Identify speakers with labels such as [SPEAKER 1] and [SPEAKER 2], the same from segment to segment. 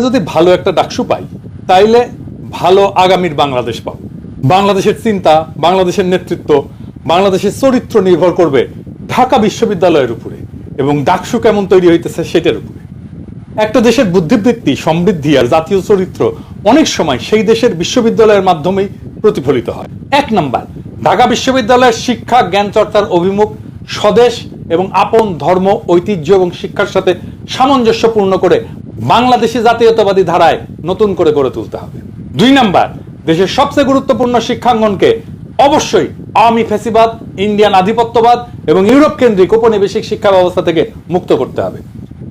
[SPEAKER 1] যদি ভালো একটা ডাকসু পাই, তাইলে ভালো আগামীর বাংলাদেশ পাবো। বাংলাদেশের চিন্তা, বাংলাদেশের নেতৃত্ব, বাংলাদেশের চরিত্র নির্ভর করবে ঢাকা বিশ্ববিদ্যালয়ের উপরে এবং ডাকসু কেমন তৈরি হইতেছে সেটার উপরে। একটা দেশের বুদ্ধিবৃত্তি, সমৃদ্ধি আর জাতীয় চরিত্র অনেক সময় সেই দেশের বিশ্ববিদ্যালয়ের মাধ্যমেই প্রতিফলিত হয়। এক নাম্বার, ঢাকা বিশ্ববিদ্যালয়ের শিক্ষা জ্ঞান চর্চার অভিমুখ স্বদেশ এবং আপন ধর্ম, ঐতিহ্য এবং শিক্ষার সাথে সামঞ্জস্যপূর্ণ করে বাংলাদেশি জাতীয়তাবাদী ধারায় নতুন করে গড়ে তুলতে হবে। দুই নাম্বার, দেশের সবচেয়ে গুরুত্বপূর্ণ শিক্ষাঙ্গনকে অবশ্যই আওয়ামী ফেসিবাদ, ইন্ডিয়ান আধিপত্যবাদ এবং ইউরোপ কেন্দ্রিক উপনিবেশিক শিক্ষা ব্যবস্থা থেকে মুক্ত করতে হবে।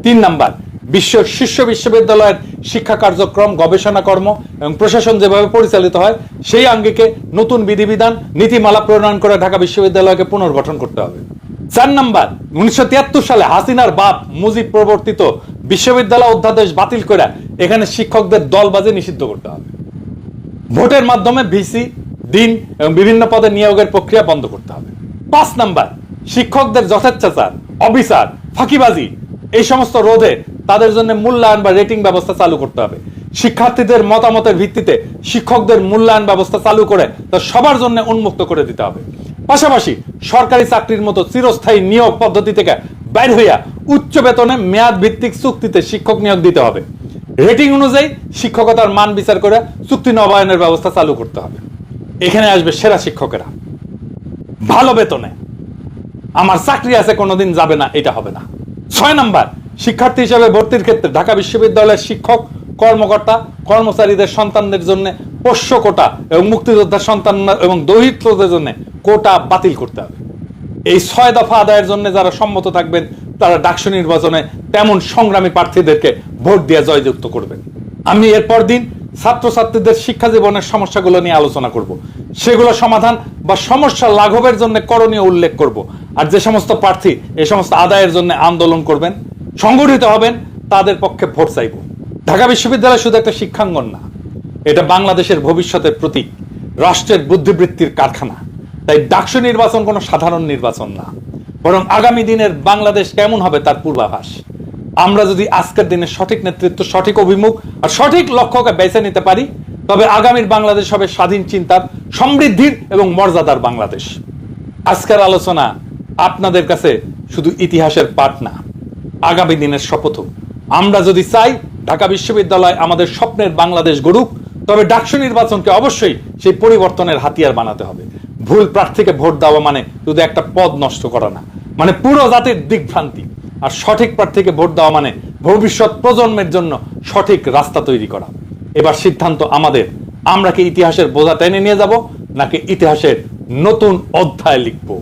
[SPEAKER 1] তিন নাম্বার, বিশ্ব শীর্ষ বিশ্ববিদ্যালয়ের শিক্ষা কার্যক্রম, গবেষণা কর্ম এবং প্রশাসন যেভাবে পরিচালিত হয়, সেই আঙ্গিকে নতুন বিধিবিধান, নীতিমালা প্রণয়ন করে ঢাকা বিশ্ববিদ্যালয়কে পুনর্গঠন করতে হবে। চার নাম্বার, উনিশশো তিয়াত্তর সালে হাসিনার বাপ মুজিব প্রবর্তিত বিশ্ববিদ্যালয় অধ্যাদেশ বাতিল করে এখানে শিক্ষকদের দলবাজি নিষিদ্ধ করতে হবে। ভোটের মাধ্যমে ভিসি দিন এবং বিভিন্ন পদে নিয়োগের প্রক্রিয়া বন্ধ করতে হবে। পাঁচ নাম্বার, শিক্ষকদের যথেচ্ছাচার, অবিচার, ফাঁকিবাজি, এই সমস্ত রোধে তাদের জন্য মূল্যায়ন বা রেটিং ব্যবস্থা চালু করতে হবে। শিক্ষার্থীদের মতামতের ভিত্তিতে শিক্ষকদের মূল্যায়ন ব্যবস্থা চালু করে তা সবার জন্য উন্মুক্ত করে দিতে হবে। পাশাপাশি সরকারি চাকরির মতো চিরস্থায়ী নিয়োগ পদ্ধতি থেকে বাইর হইয়া উচ্চ বেতনে মেয়াদ ভিত্তিক চুক্তিতে শিক্ষক নিয়োগ দিতে হবে। রেটিং অনুযায়ী শিক্ষকতার মান বিচার করে চুক্তি নবায়নের ব্যবস্থা চালু করতে হবে। এখানে আসবে সেরা শিক্ষকেরা। ভালো বেতনে। আমার চাকরি আছে, কোনোদিন যাবে না, এটা হবে না। ছয় নাম্বার, শিক্ষার্থী হিসেবে ভর্তির ক্ষেত্রে ঢাকা বিশ্ববিদ্যালয়ের শিক্ষক, কর্মকর্তা, কর্মচারীদের সন্তানদের জন্য পোষ্য কোটা এবং মুক্তিযোদ্ধার সন্তান এবং দরিদ্রদের জন্য কোটা বাতিল করতে হবে। এই ছয় দফা আদায়ের জন্য যারা সম্মত থাকবেন তারা ডাকসু নির্বাচনে তেমন সংগ্রামী প্রার্থীদেরকে ভোট দিয়ে জয়যুক্ত করবেন আমি এরপর দিন ছাত্রছাত্রীদের শিক্ষা জীবনের সমস্যাগুলো নিয়ে আলোচনা করব। সেগুলো সমাধান বা সমস্যা লাঘবের জন্য করণীয় উল্লেখ করব। আর যে সমস্ত প্রার্থী এই সমস্ত আদায়ের জন্য আন্দোলন করবেন, সংগঠিত হবেন, তাদের পক্ষে ভোট চাইব। ঢাকা বিশ্ববিদ্যালয় শুধু একটা শিক্ষাঙ্গন না, এটা বাংলাদেশের ভবিষ্যতের প্রতীক, রাষ্ট্রের বুদ্ধিবৃত্তির কারখানা। তাই ডাকসু নির্বাচন কোনো সাধারণ নির্বাচন না। বরং আগামী দিনের বাংলাদেশ কেমন হবে তার পূর্বাভাস? আমরা যদি আজকের দিনে সঠিক নেতৃত্ব, সঠিক অভিমুখ আর সঠিক লক্ষ্যকে বেছে নিতে পারি, তবে আগামীর বাংলাদেশ হবে স্বাধীন, চিন্তার, সমৃদ্ধির এবং মর্যাদার বাংলাদেশ। আজকের আলোচনা আপনাদের কাছে শুধু ইতিহাসের পাঠ না, আগামী দিনের শপথ আমরা যদি চাই ঢাকা বিশ্ববিদ্যালয় আমাদের স্বপ্নের বাংলাদেশ গড়ুক, তবে ডাকসু নির্বাচনকে অবশ্যই সেই পরিবর্তনের হাতিয়ার বানাতে হবে। ভুল প্রার্থীকে ভোট দেওয়া মানে শুধু একটা পদ নষ্ট করা না মানে পুরো জাতির দিকভ্রান্তি। আর সঠিক প্রার্থীকে ভোট দেওয়া মানে ভবিষ্যৎ প্রজন্মের জন্য সঠিক রাস্তা তৈরি করা। এবার সিদ্ধান্ত আমাদের। আমরা কি ইতিহাসের বোঝা টেনে নিয়ে যাব, নাকি ইতিহাসের নতুন অধ্যায় লিখব?